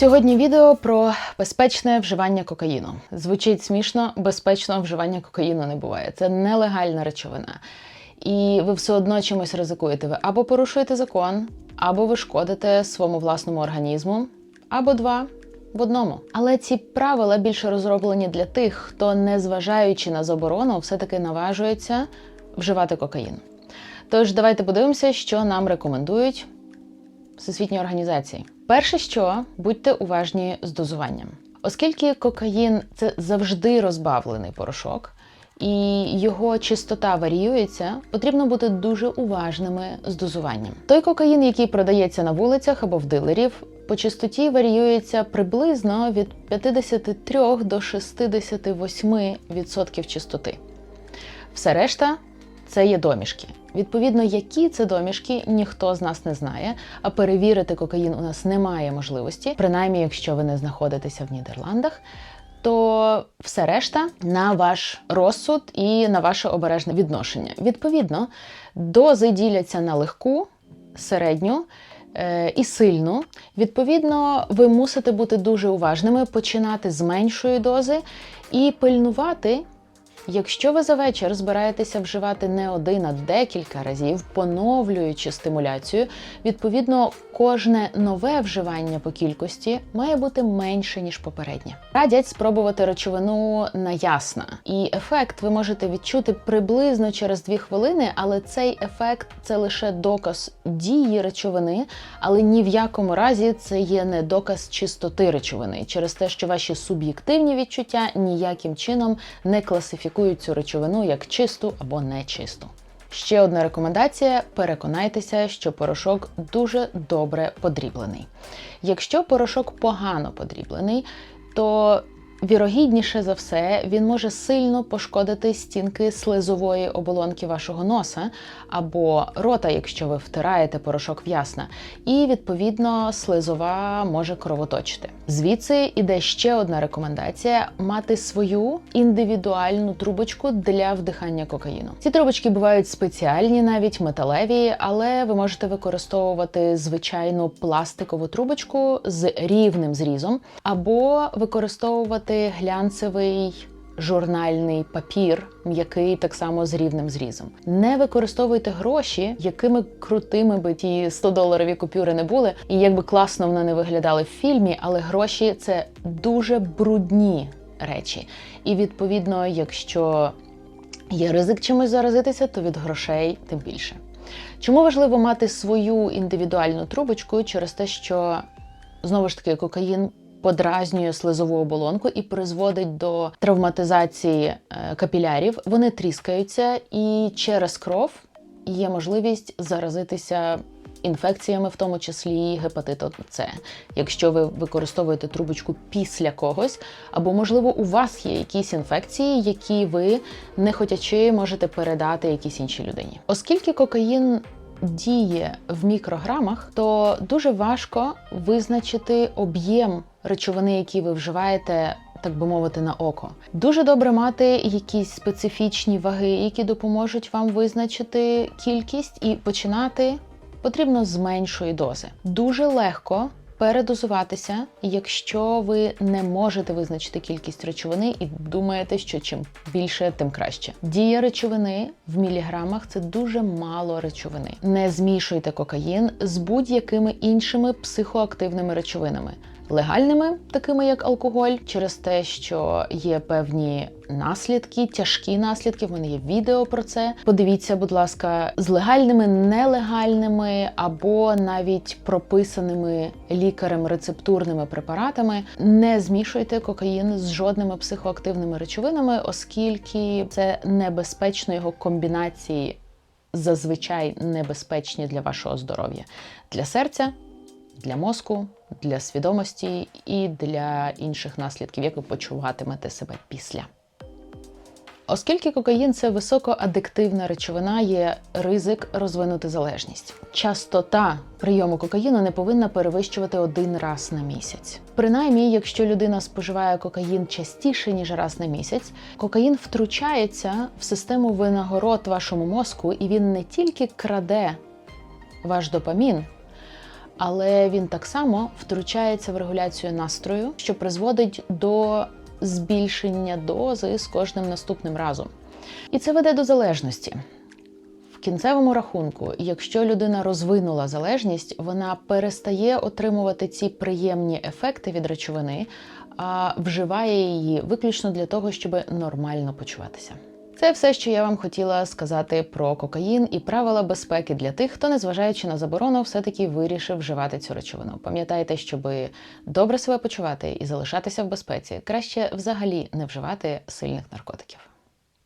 Сьогодні відео про безпечне вживання кокаїну. Звучить смішно, безпечного вживання кокаїну не буває. Це нелегальна речовина. І ви все одно чимось ризикуєте. Ви або порушуєте закон, або ви шкодите своєму власному організму, або два в одному. Але ці правила більше розроблені для тих, хто, незважаючи на заборону, все-таки наважується вживати кокаїн. Тож давайте подивимося, що нам рекомендують всесвітні організації. Перше, що будьте уважні з дозуванням, оскільки кокаїн це завжди розбавлений порошок. І його чистота варіюється, потрібно бути дуже уважними з дозуванням. Той кокаїн, який продається на вулицях або в дилерів, по чистоті варіюється приблизно від 53 до 68% чистоти. Все решта це є домішки. Відповідно, які це домішки, ніхто з нас не знає. А перевірити кокаїн у нас немає можливості, принаймні, якщо ви не знаходитеся в Нідерландах. То все решта на ваш розсуд і на ваше обережне відношення. Відповідно, дози діляться на легку, середню е, і сильну. Відповідно, ви мусите бути дуже уважними, починати з меншої дози і пильнувати. Якщо ви за вечір збираєтеся вживати не один, а декілька разів, поновлюючи стимуляцію, відповідно, кожне нове вживання по кількості має бути менше ніж попереднє. Радять спробувати речовину на ясна, і ефект ви можете відчути приблизно через 2 хвилини, але цей ефект це лише доказ дії речовини, але ні в якому разі це є не доказ чистоти речовини, через те, що ваші суб'єктивні відчуття ніяким чином не класифікують цю речовину як чисту або нечисту. Ще одна рекомендація: переконайтеся, що порошок дуже добре подріблений. Якщо порошок погано подріблений, то Вірогідніше за все, він може сильно пошкодити стінки слизової оболонки вашого носа або рота, якщо ви втираєте порошок в ясна, і відповідно слизова може кровоточити. Звідси іде ще одна рекомендація: мати свою індивідуальну трубочку для вдихання кокаїну. Ці трубочки бувають спеціальні, навіть металеві, але ви можете використовувати звичайну пластикову трубочку з рівним зрізом, або використовувати глянцевий журнальний папір, м'який так само з рівним зрізом. Не використовуйте гроші, якими крутими би ті 100-доларові купюри не були, і як би класно вони не виглядали в фільмі, але гроші це дуже брудні речі. І відповідно, якщо є ризик чимось заразитися, то від грошей тим більше. Чому важливо мати свою індивідуальну трубочку через те, що знову ж таки кокаїн подразнює слизову оболонку і призводить до травматизації е, капілярів. Вони тріскаються, і через кров є можливість заразитися. Інфекціями, в тому числі гепатиту С, якщо ви використовуєте трубочку після когось, або, можливо, у вас є якісь інфекції, які ви не хотячи можете передати якійсь іншій людині. Оскільки кокаїн діє в мікрограмах, то дуже важко визначити об'єм речовини, які ви вживаєте. Так би мовити, на око. Дуже добре мати якісь специфічні ваги, які допоможуть вам визначити кількість, і починати потрібно з меншої дози. Дуже легко передозуватися, якщо ви не можете визначити кількість речовини і думаєте, що чим більше, тим краще. Дія речовини в міліграмах це дуже мало речовини. Не змішуйте кокаїн з будь-якими іншими психоактивними речовинами легальними, такими як алкоголь, через те, що є певні наслідки, тяжкі наслідки. В мене є відео про це. Подивіться, будь ласка, з легальними, нелегальними або навіть прописаними лікарем рецептурними препаратами. Не змішуйте кокаїн з жодними психоактивними речовинами, оскільки це небезпечно його комбінації. Зазвичай небезпечні для вашого здоров'я, для серця, для мозку, для свідомості і для інших наслідків, як ви почуватимете себе після. Оскільки кокаїн це високоадиктивна речовина, є ризик розвинути залежність. Частота прийому кокаїну не повинна перевищувати один раз на місяць. Принаймні, якщо людина споживає кокаїн частіше ніж раз на місяць, кокаїн втручається в систему винагород вашому мозку, і він не тільки краде ваш допамін але він так само втручається в регуляцію настрою, що призводить до збільшення дози з кожним наступним разом. І це веде до залежності. В кінцевому рахунку, якщо людина розвинула залежність, вона перестає отримувати ці приємні ефекти від речовини, а вживає її виключно для того, щоб нормально почуватися. Це все, що я вам хотіла сказати про кокаїн і правила безпеки для тих, хто, незважаючи на заборону, все-таки вирішив вживати цю речовину. Пам'ятайте, щоб добре себе почувати і залишатися в безпеці, краще взагалі не вживати сильних наркотиків.